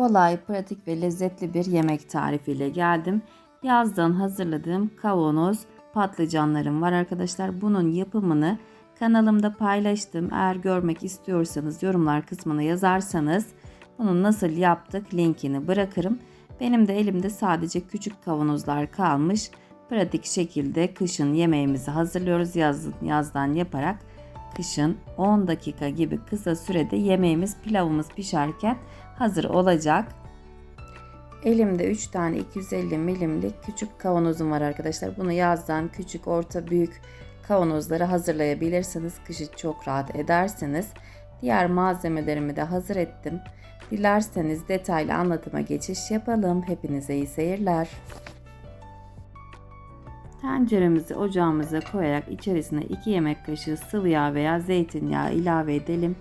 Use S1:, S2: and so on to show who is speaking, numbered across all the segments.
S1: Kolay, pratik ve lezzetli bir yemek tarifiyle geldim. Yazdan hazırladığım kavanoz patlıcanlarım var arkadaşlar. Bunun yapımını kanalımda paylaştım. Eğer görmek istiyorsanız yorumlar kısmına yazarsanız bunu nasıl yaptık linkini bırakırım. Benim de elimde sadece küçük kavanozlar kalmış. Pratik şekilde kışın yemeğimizi hazırlıyoruz yaz, yazdan yaparak. Kışın 10 dakika gibi kısa sürede yemeğimiz pilavımız pişerken hazır olacak. Elimde 3 tane 250 milimlik küçük kavanozum var arkadaşlar. Bunu yazdan küçük, orta, büyük kavanozları hazırlayabilirsiniz. Kışı çok rahat edersiniz. Diğer malzemelerimi de hazır ettim. Dilerseniz detaylı anlatıma geçiş yapalım. Hepinize iyi seyirler. Tenceremizi ocağımıza koyarak içerisine 2 yemek kaşığı sıvı yağ veya zeytinyağı ilave edelim.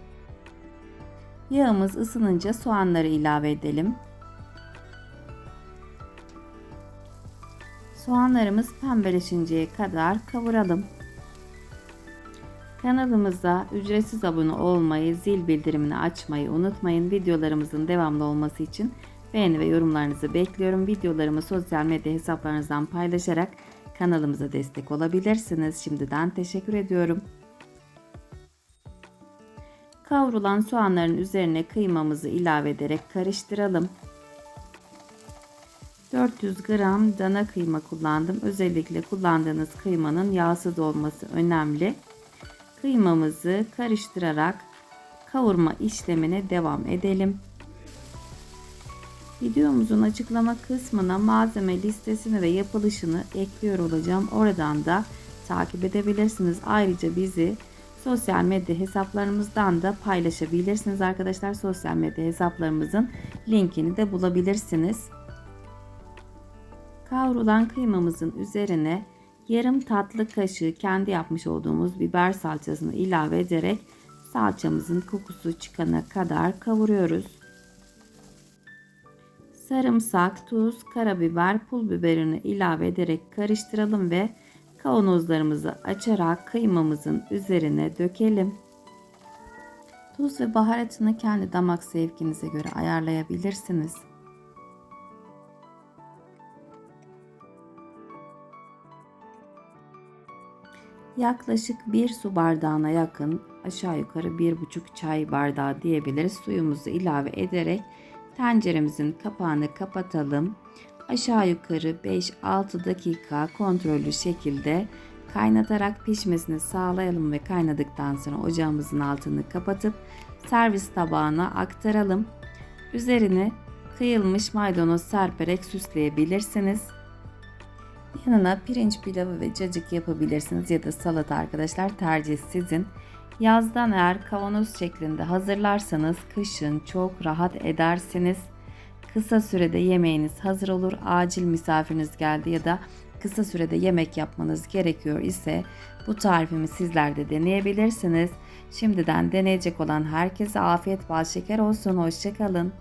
S1: Yağımız ısınınca soğanları ilave edelim. Soğanlarımız pembeleşinceye kadar kavuralım. Kanalımıza ücretsiz abone olmayı, zil bildirimini açmayı unutmayın. Videolarımızın devamlı olması için beğeni ve yorumlarınızı bekliyorum. Videolarımı sosyal medya hesaplarınızdan paylaşarak kanalımıza destek olabilirsiniz. Şimdiden teşekkür ediyorum. Kavrulan soğanların üzerine kıymamızı ilave ederek karıştıralım. 400 gram dana kıyma kullandım. Özellikle kullandığınız kıymanın yağsız olması önemli. Kıymamızı karıştırarak kavurma işlemine devam edelim. Videomuzun açıklama kısmına malzeme listesini ve yapılışını ekliyor olacağım. Oradan da takip edebilirsiniz. Ayrıca bizi sosyal medya hesaplarımızdan da paylaşabilirsiniz arkadaşlar. Sosyal medya hesaplarımızın linkini de bulabilirsiniz. Kavrulan kıymamızın üzerine yarım tatlı kaşığı kendi yapmış olduğumuz biber salçasını ilave ederek salçamızın kokusu çıkana kadar kavuruyoruz. Sarımsak, tuz, karabiber, pul biberini ilave ederek karıştıralım ve kavanozlarımızı açarak kıymamızın üzerine dökelim. Tuz ve baharatını kendi damak zevkinize göre ayarlayabilirsiniz. Yaklaşık 1 su bardağına yakın aşağı yukarı 1,5 çay bardağı diyebiliriz. Suyumuzu ilave ederek tenceremizin kapağını kapatalım. Aşağı yukarı 5-6 dakika kontrollü şekilde kaynatarak pişmesini sağlayalım ve kaynadıktan sonra ocağımızın altını kapatıp servis tabağına aktaralım. Üzerine kıyılmış maydanoz serperek süsleyebilirsiniz. Yanına pirinç pilavı ve cacık yapabilirsiniz ya da salata arkadaşlar tercih sizin. Yazdan eğer kavanoz şeklinde hazırlarsanız kışın çok rahat edersiniz. Kısa sürede yemeğiniz hazır olur. Acil misafiriniz geldi ya da kısa sürede yemek yapmanız gerekiyor ise bu tarifimi sizler de deneyebilirsiniz. Şimdiden deneyecek olan herkese afiyet bal şeker olsun. Hoşçakalın.